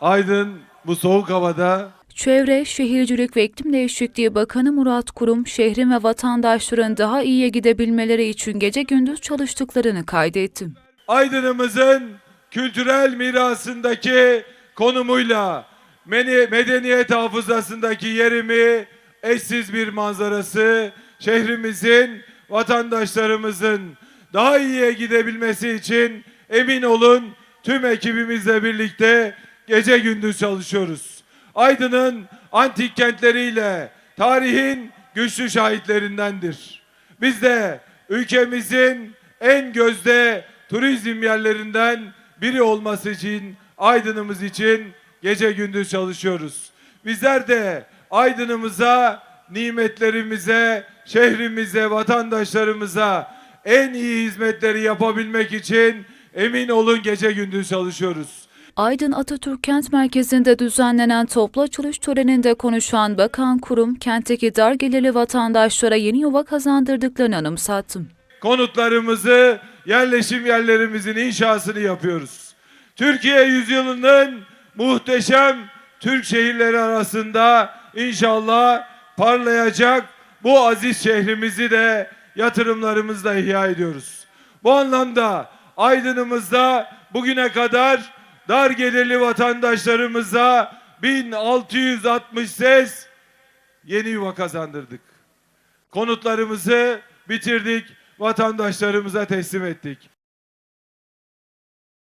Aydın bu soğuk havada Çevre, Şehircilik ve İklim Değişikliği Bakanı Murat Kurum, şehrin ve vatandaşların daha iyiye gidebilmeleri için gece gündüz çalıştıklarını kaydetti. Aydın'ımızın kültürel mirasındaki konumuyla medeniyet hafızasındaki yerimi eşsiz bir manzarası şehrimizin vatandaşlarımızın daha iyiye gidebilmesi için emin olun tüm ekibimizle birlikte gece gündüz çalışıyoruz. Aydın'ın antik kentleriyle tarihin güçlü şahitlerindendir. Biz de ülkemizin en gözde turizm yerlerinden biri olması için Aydın'ımız için gece gündüz çalışıyoruz. Bizler de Aydın'ımıza, nimetlerimize, şehrimize, vatandaşlarımıza en iyi hizmetleri yapabilmek için emin olun gece gündüz çalışıyoruz. Aydın Atatürk Kent Merkezi'nde düzenlenen toplu açılış töreninde konuşan Bakan Kurum, kentteki dar gelirli vatandaşlara yeni yuva kazandırdıklarını anımsattı. konutlarımızı, yerleşim yerlerimizin inşasını yapıyoruz. Türkiye yüzyılının muhteşem Türk şehirleri arasında inşallah parlayacak bu aziz şehrimizi de yatırımlarımızla ihya ediyoruz. Bu anlamda Aydın'ımızda bugüne kadar dar gelirli vatandaşlarımıza 1660 ses yeni yuva kazandırdık. Konutlarımızı bitirdik, vatandaşlarımıza teslim ettik.